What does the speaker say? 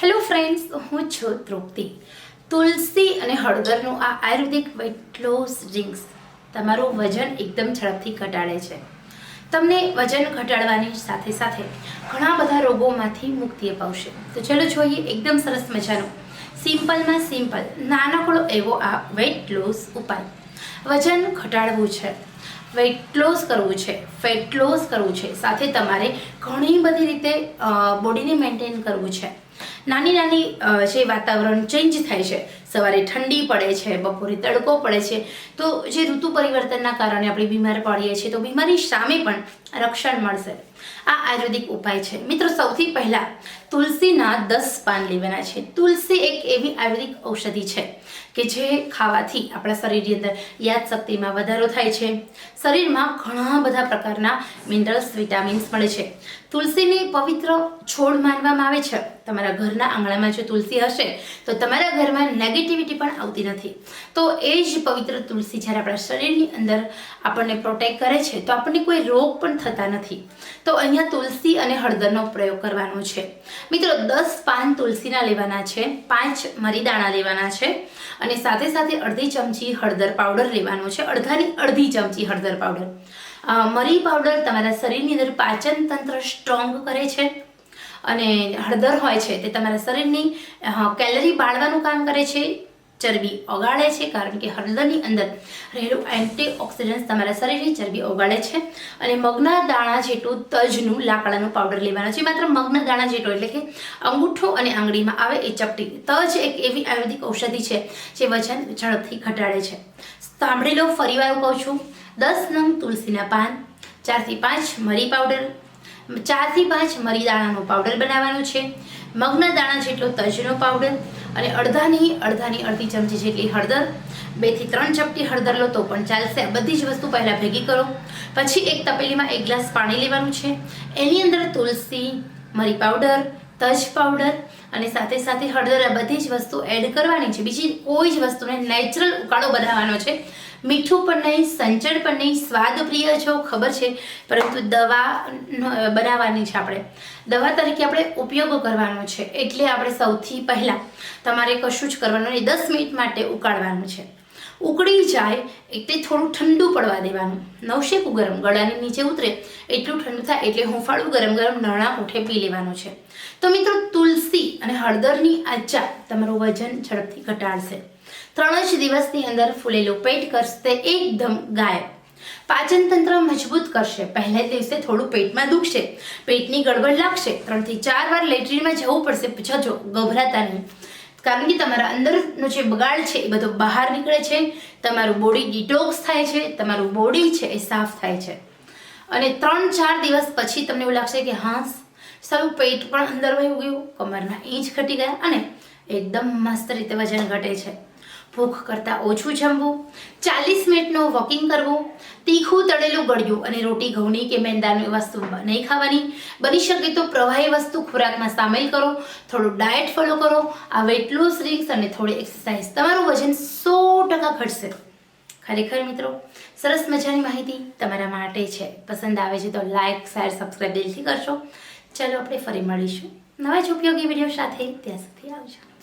Hello friends, હું છું તૃપ્તિ. તુલસી અને હળદરનું આ આયુર્વેદિક વેટ લોસ ડ્રિંક્સ તમારું વજન એકદમ ઝડપથી ઘટાડે છે. તમને વજન ઘટાડવાની સાથે સાથે ઘણા બધા રોગોમાંથી મુક્તિ અપાવશે. તો ચલો જોઈએ એકદમ સરસ મજાનો. સિમ્પલમાં સિમ્પલ, નાનકડો એવો આ વેટ લોસ ઉપાય. વજન ઘટાડવું છે વેટ લોસ કરવું છે ફેટ લોસ કરવું છે. સાથે તમારે ઘણી બધી રીતે બોડીને મેન્ટેન કરવું છે. નાની નાની જે વાતાવરણ ચેન્જ થાય છે, સવારે ઠંડી પડે છે, બપોરે તડકો પડે છે, તો જે ઋતુ પરિવર્તનના કારણે આપણે બીમાર પડીએ છીએ, તો બીમારી સામે પણ રક્ષણ મળશે. આ આયુર્વેદિક ઉપાય છે. મિત્રો, સૌથી પહેલા તુલસીના દસ પાન લેવાના છે. તુલસી એક એવી આયુર્વેદિક ઔષધિ છે કે જે ખાવાથી આપણા શરીરની અંદર યાદશક્તિમાં વધારો થાય છે. શરીરમાં ઘણા બધા પ્રકારના મિનરલ્સ, વિટામિન્સ મળે છે. તુલસીને પવિત્ર છોડ માનવામાં આવે છે. તમારા ઘરના આંગણામાં જો તુલસી હશે, તો તમારા ઘરમાં નેગેટિવિટી પણ આવતી નથી. તો એ જ પવિત્ર તુલસી જ્યારે આપણા શરીરની અંદર આપણને પ્રોટેક્ટ કરે છે, તો આપણને કોઈ રોગ પણ થતા નથી. તો અહીંયા તુલસી અને હળદરનો પ્રયોગ કરવાનો છે. મિત્રો, દસ પાન તુલસીના લેવાના છે, પાંચ મરીદાણા લેવાના છે અને સાથે સાથે અડધી ચમચી હળદર પાવડર લેવાનો છે, અડધાની અડધી ચમચી હળદર પાવડર. મરી પાવડર તમારા શરીરની અંદર પાચન તંત્ર સ્ટ્રોંગ કરે છે અને હળદર હોય છે તે તમારા શરીરની કેલરી બાળવાનું કામ કરે છે ચરબી ઓગાળે છે કારણ કે હળદરની અંદર રહેલું એન્ટીઓક્સિડન્ટ તમારા શરીરની ચરબી ઓગાળે છે અને મગના દાણા જેટલું તજનું લાકડાનું પાવડર લેવાનું છે. માત્ર મગના દાણા જેટલું એટલે કે અંગૂઠો અને આંગળીમાં આવે એ ચપટી. તજ એક એવી આયુર્વેદિક ઔષધિ છે જે વજન ઝડપથી ઘટાડે છે. સાંભળી લો ફરીવાર કહું છું. દસ નંગ તુલસીના પાન, ચારથી પાંચ મરી પાવડર ચારથી પાંચ મરી દાણાનો પાવડર બનાવવાનો છે. મગના દાણા જેટલો તજનો પાવડર અને અડધાની અડધાની અડધી ચમચી જેટલી હળદર બેથી ત્રણ ચપટી હળદર લો તો પણ ચાલશે. બધી જ વસ્તુ પહેલાં ભેગી કરો. પછી એક તપેલીમાં એક ગ્લાસ પાણી લેવાનું છે. એની અંદર તુલસી, મરી પાવડર તજ પાવડર અને સાથે સાથે હળદર, આ બધી જ વસ્તુ એડ કરવાની છે. બીજી કોઈ જ વસ્તુને નેચરલ ઉકાળો બનાવવાનો છે. મીઠું પણ નહીં, સંચળ પણ નહીં સ્વાદ પ્રિય છો, ખબર છે. પરંતુ દવા બનાવવાની છે આપણે. દવા તરીકે આપણે ઉપયોગ કરવાનો છે. એટલે આપણે સૌથી પહેલાં તમારે કશું જ કરવાનું નહીં. દસ મિનિટ માટે ઉકાળવાનું છે. ઉકળી જાય એટલે થોડું ઠંડુ પડવા દેવાનું. નવશેકું ગરમ ગળાની નીચે ઉતરે, એટલું ઠંડુ થાય એટલે હુંફાળું ગરમ ગરમ નરણા હોઠે પી લેવાનું છે. તો મિત્રો તુલસી અને હળદરની આ ચા તમારું વજન ઝડપથી ઘટાડશે. ત્રણ જ દિવસની અંદર ફૂલેલું પેટ કરશે એકદમ ગાયબ. પાચન તંત્ર મજબૂત કરશે. પહેલા દિવસે થોડું પેટમાં દુખશે. પેટની ગડબડ લાગશે. ત્રણથી ચાર વાર લેટ્રિનમાં જવું પડશે. જજો ગભરાતા નહીં. કારણ કે તમારા અંદરનો જે બગાડ છે, એ બધો બહાર નીકળે છે, તમારું બોડી ડિટોક્સ થાય છે, તમારું બોડી છે એ સાફ થાય છે. અને ત્રણ ચાર દિવસ પછી તમને એવું લાગશે કે હા સારું પેટ પણ અંદર વહી ગયું કમરના ઇંચ ઘટી ગયા અને એકદમ મસ્ત રીતે વજન ઘટે છે. ભૂખ કરતાં ઓછું જમવું, ચાલીસ મિનિટનું વોકિંગ કરવું, તીખું તળેલું ગળ્યું અને રોટી ઘઉંની કે મેંદાની વસ્તુ નહીં ખાવાની, બની શકે તો પ્રવાહી વસ્તુ ખોરાકમાં સામેલ કરો, થોડું ડાયટ ફોલો કરો આ વેટ લોસ રિક્સ અને થોડી એક્સરસાઇઝ તમારું વજન સો ટકા ઘટશે. ખરેખર મિત્રો, સરસ મજાની માહિતી તમારા માટે છે. પસંદ આવે છે તો લાઇક શેર સબસ્ક્રાઈબ દિલથી કરશો. ચાલો આપણે ફરી મળીશું. નવા જ ઉપયોગી વીડિયો સાથે ત્યાં સુધી આવજો.